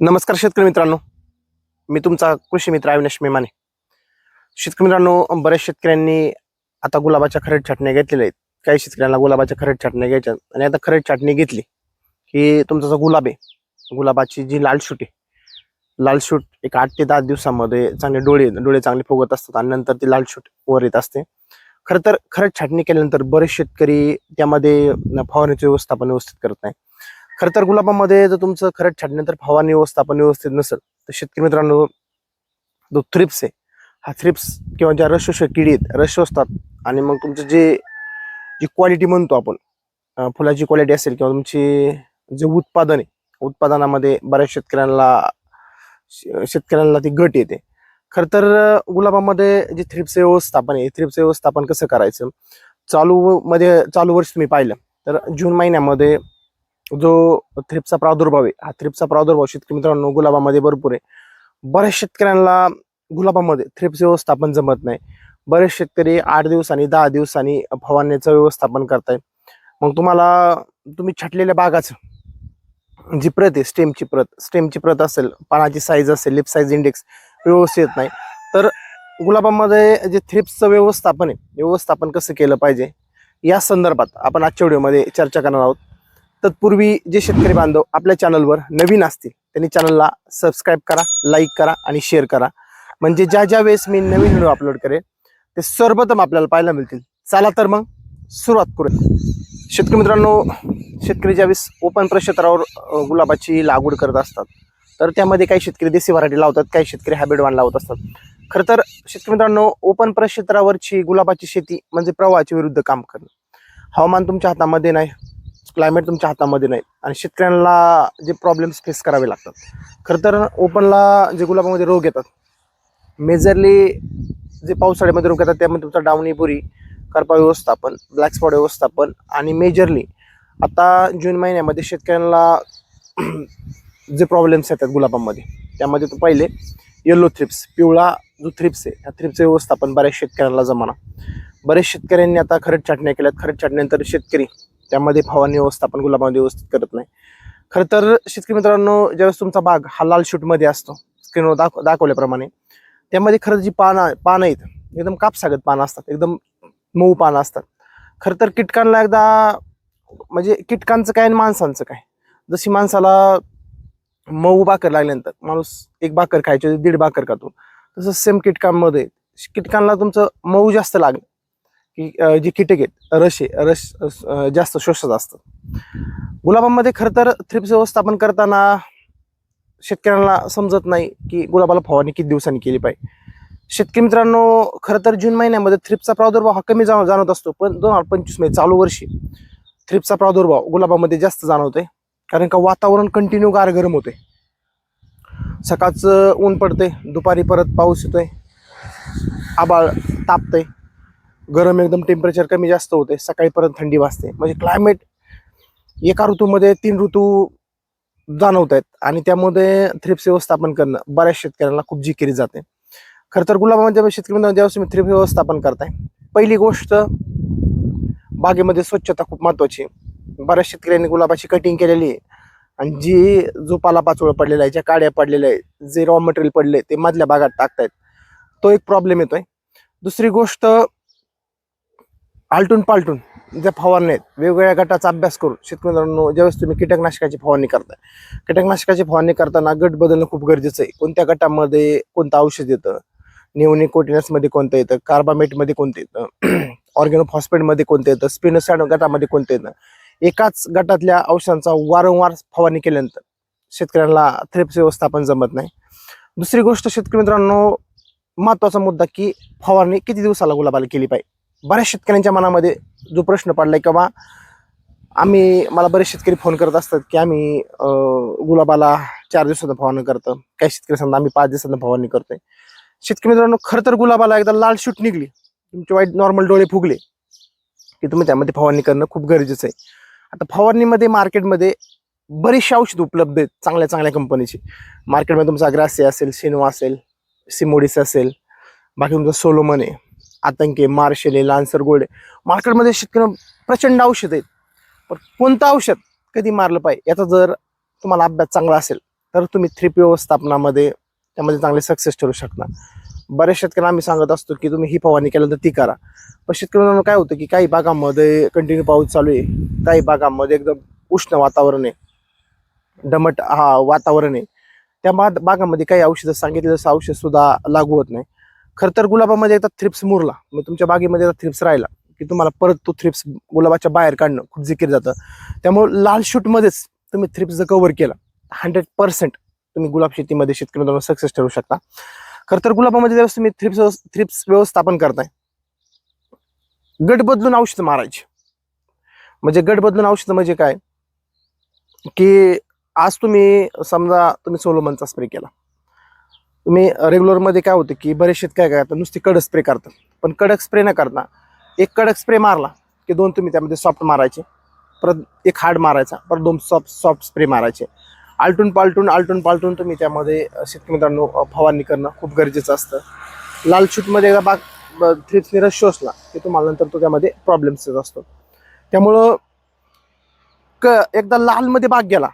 नमस्कार शेतकरी मित्रांनो. मी तुमचा कृषी मित्र अविनाश मेमाने. शेतकरी मित्रांनो बऱ्याच शेतकऱ्यांनी आता गुलाबाच्या खरेट छाटण्या घेतलेल्या आहेत. काही शेतकऱ्यांना गुलाबाच्या खरेट छाटण्या घ्यायच्या आणि आता खरेट छाटणी घेतली की तुमचा जो गुलाब आहे गुलाबाची जी लाल शूट आहे लाल शूट एक आठ ते दहा दिवसामध्ये चांगले डोळे डोळे चांगले फुगत असतात आणि नंतर ती लाल शूट वर येत असते. खरं तर खरंच छाटणी केल्यानंतर बरेच शेतकरी त्यामध्ये फवारणीचं व्यवस्थापन व्यवस्थित करत नाही खर तर गुलाबामध्ये जर तुमचं खरंच छाटल्यानंतर फवारणी व्यवस्थापन व्यवस्थित नसेल तर शेतकरी मित्रांनो जो थ्रिप्स आहे हा थ्रिप्स किंवा ज्या रश किडी आहेत रस असतात आणि मग तुमचं जे जी क्वालिटी म्हणतो आपण फुलाची क्वालिटी असेल किंवा तुमची जे उत्पादन आहे उत्पादनामध्ये बऱ्याच शेतकऱ्यांना शेतकऱ्यांना ती घट येते. खरं तर गुलाबामध्ये जे थ्रिप्स व्यवस्थापन आहे थ्रिप्स व्यवस्थापन कसं करायचं? चालू मध्ये चालू वर्ष तुम्ही पाहिलं तर जून महिन्यामध्ये जो थ्रिपचा प्रादुर्भाव आहे हा थ्रिप्सचा प्रादुर्भाव शेतकरी मित्रांनो गुलाबामध्ये भरपूर आहे. बऱ्याच शेतकऱ्यांना गुलाबामध्ये थ्रिप्स व्यवस्थापन जमत नाही. बरेच शेतकरी आठ दिवसांनी दहा दिवसांनी फवारण्याचं व्यवस्थापन करताय मग तुम्हाला तुम्ही छाटलेल्या बागाचं जी प्रत आहे स्टेमची प्रत स्टेमची प्रत असेल पानाची साईज असेल लिप साईज इंडेक्स व्यवस्थित येत नाही. तर गुलाबामध्ये जे थ्रिप्सचं व्यवस्थापन आहे व्यवस्थापन कसं केलं पाहिजे? या संदर्भात आपण आजच्या व्हिडिओमध्ये चर्चा करणार आहोत. तत्पूर्वी जे शेतकरी बांधव आपल्या चॅनलवर नवीन असतील त्यांनी चॅनलला सबस्क्राईब करा लाईक करा आणि शेअर करा. म्हणजे ज्या ज्या वेळेस मी नवीन व्हिडिओ अपलोड करेन ते सर्वप्रथम आपल्याला पाहायला मिळतील. चला तर मग सुरुवात करूया. शेतकरी मित्रांनो शेतकरी ज्यावेळेस ओपन प्रक्षेत्रावर गुलाबाची लागवड करत असतात तर त्यामध्ये काही शेतकरी देसी व्हरायटी लावतात काही शेतकरी हायब्रिड वाण लावत असतात. खरं तर शेतकरी मित्रांनो ओपन प्रक्षेत्रावरची गुलाबाची शेती म्हणजे प्रवाहाच्या विरुद्ध काम करणं. हवामान तुमच्या हातामध्ये नाही क्लायमेट तुमच्या हातामध्ये नाही. आणि शेतकऱ्यांना जे प्रॉब्लेम्स फेस करावे लागतात. खरं तर ओपनला जे गुलाबामध्ये रोग येतात मेजरली जे पावसाळ्यामध्ये रोग येतात त्यामध्ये तुमचा डावणी बुरी करपा व्यवस्थापन ब्लॅक स्पॉट व्यवस्थापन आणि मेजरली आता जून महिन्यामध्ये शेतकऱ्यांना जे प्रॉब्लेम्स येतात गुलाबामध्ये त्यामध्ये तो पहिले येलो थ्रिप्स पिवळा जो थ्रिप्स आहे ह्या थ्रिप्सचं व्यवस्थापन बऱ्याच शेतकऱ्यांना जमाना. बरेच शेतकऱ्यांनी आता खरंच छाटण्या केल्यात. खरंच छाटण्यानंतर शेतकरी त्यामध्ये फवारणी व्यवस्थापन गुलाबामध्ये व्यवस्थित करत नाही. खरं तर शेतकरी मित्रांनो ज्यावेळेस तुमचा बाग हा लाल शूटमध्ये असतो स्क्रीनवर दाख दाखवल्याप्रमाणे त्यामध्ये खरं जी पानं पानं आहेत एकदम कापसागत पानं असतात एकदम मऊ पानं असतात. खरं तर कीटकांना एकदा म्हणजे कीटकांचं काय आणि माणसांचं काय? जशी माणसाला मऊ भाकर लागल्यानंतर माणूस एक भाकर खायची दीड भाकर खातो तसं सेम कीटकांमध्ये कीटकांना तुमचं मऊ जास्त लागलं. की जी जे कीटक आहेत रस आहे रस जास्त शोषत असतात. गुलाबामध्ये खरं तर थ्रिप्स व्यवस्थापन करताना शेतकऱ्यांना समजत नाही की गुलाबाला फवारणी किती दिवसांनी केली पाहिजे. शेतकरी मित्रांनो खरं तर जून महिन्यामध्ये थ्रिप्सचा प्रादुर्भाव हा कमी जाण- जाणवत असतो पण दोन हजार पंचवीस मे चालू वर्षी थ्रिप्सचा प्रादुर्भाव गुलाबामध्ये जास्त जाणवतोय कारण का वातावरण कंटिन्यू गार गरम होते सकाळचं ऊन पडते दुपारी परत पाऊस येतोय आबाळ तापतंय. गरम एकदम टेम्परेचर कमी जास्त होते सकाळी परत थंडी वाजते. म्हणजे क्लायमेट एका ऋतूमध्ये तीन ऋतू जाणवत आहेत आणि त्यामध्ये थ्रिप्स व्यवस्थापन करणं बऱ्याच शेतकऱ्यांना खूप जिकिरी जाते. खरं तर गुलाबामध्ये शेतकरी मित्रांनो, ज्यावेळेस तुम्ही थ्रिप्स व्यवस्थापन करताय पहिली गोष्ट बागेमध्ये स्वच्छता खूप महत्वाची आहे. बऱ्याच शेतकऱ्यांनी गुलाबाची कटिंग केलेली आहे. आणि जी जो पालापाचोळ पडलेला आहे ज्या काड्या पडलेल्या आहेत जे रॉ मटेरियल पडले ते मधल्या भागात टाकतायत तो एक प्रॉब्लेम येतोय. दुसरी गोष्ट आलटून पालटून ज्या फवारणी आहेत वेगवेगळ्या गटाचा अभ्यास करून शेतकरी मित्रांनो ज्यावेळेस तुम्ही कीटकनाशकाची फवारणी करताय कीटकनाशकाची फवारणी करताना गट बदलणं खूप गरजेचं आहे. कोणत्या गटामध्ये कोणतं औषध येतं मध्ये कोणतं येतं कार्बामेटमध्ये कोणतं येतं ऑर्गॅनोफॉस्फेटमध्ये कोणतं येतं स्पिनोसॅड गटामध्ये कोणतं येतं एकाच गटातल्या औषधांचा वारंवार फवारणी केल्यानंतर शेतकऱ्यांना थ्रिप्स व्यवस्थापन जमत नाही. दुसरी गोष्ट शेतकरी मित्रांनो महत्त्वाचा मुद्दा की फवारणी किती दिवसाला गुलाबाला केली पाहिजे? बऱ्याच शेतकऱ्यांच्या मनामध्ये जो प्रश्न पडला आहे किंवा आम्ही मला बरेच शेतकरी फोन करत असतात की आम्ही गुलाबाला चार दिवसात फवारणी करतो. काही शेतकरी सांगतात आम्ही पाच दिवसांना फवारणी करतोय. शेतकरी मित्रांनो खरं तर गुलाबाला एकदा लाल शूट निघली. तुमचे वाईट नॉर्मल डोळे फुगले की तुम्ही त्यामध्ये फवारणी करणं खूप गरजेचं आहे. आता फवारणीमध्ये मार्केटमध्ये बरीचशी औषध उपलब्ध आहेत चांगल्या चांगल्या कंपनीची. मार्केटमध्ये तुमचा ग्रासी असेल सिनवा असेल सिमोडिस असेल बाकी तुमचं सोलोमन आहे. आतंके मार्शल आहे लान्सर गोल्ड आहे मार्केटमध्ये शेतकरी प्रचंड औषध आहेत. पण कोणतं औषध कधी मारलं पाहिजे याचा जर तुम्हाला अभ्यास चांगला असेल तर तुम्ही थ्रीप व्यवस्थापनामध्ये त्यामध्ये चांगले सक्सेस ठरू शकता बऱ्याच शेतकऱ्यांना आम्ही सांगत असतो की तुम्ही ही फवारणी केल्यानंतर ती करा. पण शेतकऱ्यांना काय होतं की काही भागामध्ये कंटिन्यू पाऊस चालू आहे काही भागामध्ये एकदम उष्ण वातावरण आहे दमट हा वातावरण आहे. त्या भागामध्ये काही औषधं सांगितलं जसं औषधसुद्धा लागू होत नाही. खरं तर गुलाबामध्ये येतात थ्रिप्स मुरला. मग तुमच्या बागेमध्ये येतात थ्रिप्स राहिला की तुम्हाला परत तो थ्रिप्स गुलाबाच्या बाहेर काढणं खूप जिकीर जातं. त्यामुळे लाल शूटमध्येच तुम्ही थ्रिप्स जर कव्हर केला हंड्रेड पर्सेंट तुम्ही गुलाब शेतीमध्ये शेतकरी सक्सेस ठरू शकता. खर तर गुलाबामध्ये ज्यावेळेस तुम्ही थ्रिप्स थ्रिप्स व्यवस्थापन करताय गट बदलून औषध मारायचे. म्हणजे गट बदलून औषध म्हणजे काय? की आज तुम्ही समजा तुम्ही सोलोमनचा स्प्रे केला. तुम्ही रेग्युलरमध्ये काय होतं की बरेच शेत काय करतात नुसती कडक स्प्रे करतात. पण कडक स्प्रे न करता एक कडक स्प्रे मारला की दोन तुम्ही त्यामध्ये सॉफ्ट मारायचे. परत एक हार्ड मारायचा परत दोन सॉफ्ट सॉफ्ट स्प्रे मारायचे. आलटून पालटून आलटून पालटून तुम्ही त्यामध्ये शेतकरी मित्रांनो फवारणी करणं खूप गरजेचं असतं. लाल शूटमध्ये एकदा बाग थ्रिप्स निरस शोषला की तुम्हाला नंतर तो त्यामध्ये प्रॉब्लेम्स येत असतो. त्यामुळं क एकदा लालमध्ये बाग गेला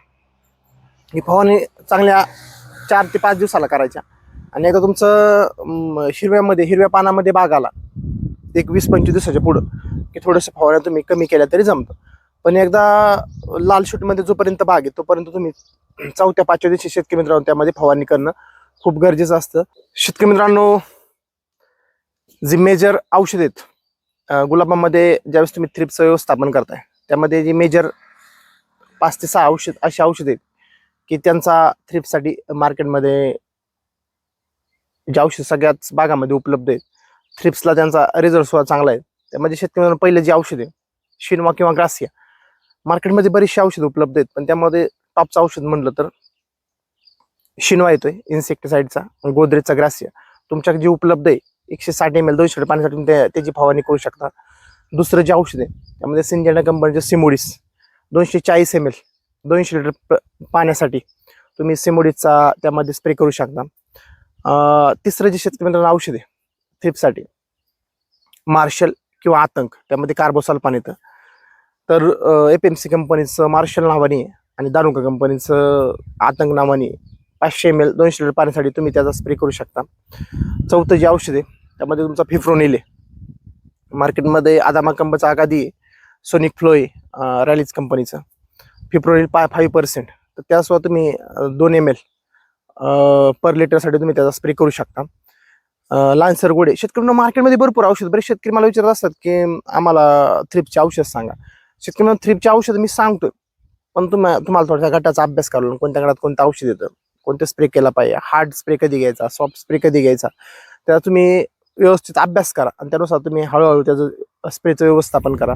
ही फवारणी चांगल्या चार ते पाच दिवसाला करायच्या. आणि एकदा तुमचं हिरव्यामध्ये हिरव्या पानामध्ये बाग आला एक वीस पंचवीस दिवसाच्या पुढं की थोडंसं फवाऱ्या तुम्ही कमी केल्या तरी जमतं. पण एकदा लाल शूटमध्ये जोपर्यंत बाग आहे तोपर्यंत तुम्ही चौथ्या पाचव्या दिवशी शेतकरी मित्रांनो त्यामध्ये फवारणी करणं खूप गरजेचं असतं. शेतकरी मित्रांनो जी मेजर औषध आहेत गुलाबामध्ये ज्यावेळेस तुम्ही थ्रिपचं व्यवस्थापन करताय त्यामध्ये जी मेजर पाच ते सहा औषध अशी औषध आहेत की त्यांचा थ्रिपसाठी मार्केटमध्ये जे औषध सगळ्याच बागामध्ये उपलब्ध आहेत. थ्रिप्सला त्यांचा रिझल्ट सुद्धा चांगला आहे. त्यामध्ये शेतकऱ्यांना पहिले जे औषध आहे शिनवा किंवा ग्रासिया मार्केटमध्ये बरीचशी औषधं उपलब्ध आहेत. पण त्यामध्ये टॉपचं औषध म्हणलं तर शिनवा येतोय इन्सेक्टिसाईडचा गोदरेजचा ग्रासिया. तुमच्या जे उपलब्ध आहे एकशे साठ एम एल दोनशे लिटर पाण्यासाठी तुम्ही त्या- त्याची फवारणी करू शकता. दुसरं जे औषध आहे त्यामध्ये सिंजेना कंपनीचे सिमोडीस दोनशे चाळीस एम एल दोनशे लिटर प- पाण्यासाठी तुम्ही सिमोडीसचा त्यामध्ये स्प्रे करू शकता. तिसरं जे शेतकरी मित्रांनो औषध आहे थ्रिपसाठी मार्शल किंवा आतंक त्यामध्ये कार्बोसल्फान येतं. तर एफ एम सी कंपनीचं मार्शल नावाने आहे आणि दानुका कंपनीचं आतंक नावाने पाचशे एम एल दोनशे लिटर पाण्यासाठी तुम्ही त्याचा स्प्रे करू शकता. चौथं जे औषध आहे त्यामध्ये तुमचा फिफ्रोनिल आहे. मार्केटमध्ये आदामा कंपनीचा आगादी सोनिक फ्लोय रॅलीज कंपनीचं फिफ्रोनिल पा फाईव्ह पर्सेंट तर त्यासोबत तुम्ही दोन एम एल पर लिटरसाठी तुम्ही त्याचा स्प्रे करू शकता. लान्सर गोडे शेतकऱ्यांना मार्केटमध्ये भरपूर औषध बरेच शेतकरी मला विचारत असतात की आम्हाला थ्रिपचे औषध सांगा. शेतकऱ्यांना थ्रिपचे औषध मी सांगतोय. पण तुम्हा तुम्हाला थोडासा गटाचा अभ्यास करून कोणत्या गटात कोणतं औषध येतं? कोणतं स्प्रे केला पाहिजे? हार्ड स्प्रे कधी घ्यायचा? सॉफ्ट स्प्रे कधी घ्यायचा? त्याचा तुम्ही व्यवस्थित अभ्यास करा. आणि त्यानुसार तुम्ही हळूहळू त्याचं स्प्रेचं व्यवस्थापन करा.